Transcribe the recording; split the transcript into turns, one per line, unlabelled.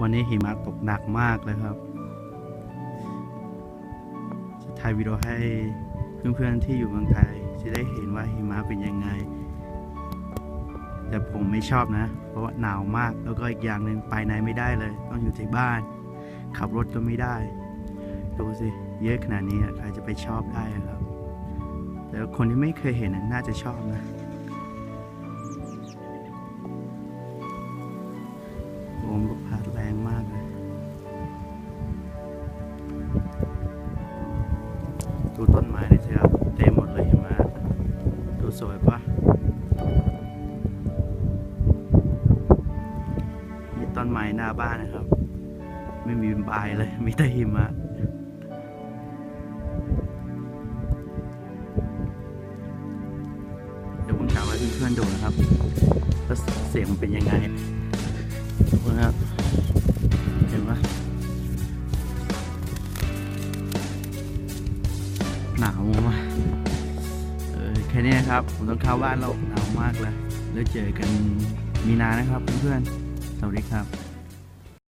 วันนี้หิมะตกหนักมากเลยครับ จะถ่ายวิดีโอให้เพื่อนๆที่อยู่เมืองไทย จะได้เห็นว่าหิมะเป็นยังไง แต่ผมไม่ชอบนะ เพราะว่าหนาวมากแล้วก็อีกอย่างหนึ่งไปไหนไม่ได้เลย ต้องอยู่ที่บ้าน ขับรถก็ไม่ได้ ดูสิ เยอะขนาดนี้ใครจะไปชอบได้ครับ แต่คนที่ไม่เคยเห็นน่าจะชอบนะ ลมก็พัดแรงมากเลยดูต้นไม้เลยสิครับ เต็มหมดเลยเห็นไหมดูสวยปะมีต้นไม้หน้าบ้านนะครับ ไม่มีใบเลย มีแต่หิมะเดี๋ยวผมถามให้เพื่อนๆดูนะครับว่าเสียงมันเป็นยังไง ทุกคนครับ เห็นไหมหนาวมากเออแค่นี้ครับ ผมต้องเข้าบ้านแล้วหนาวมากเลย แล้วเจอกันมีนานะครับเพื่อนๆสวัสดีครับ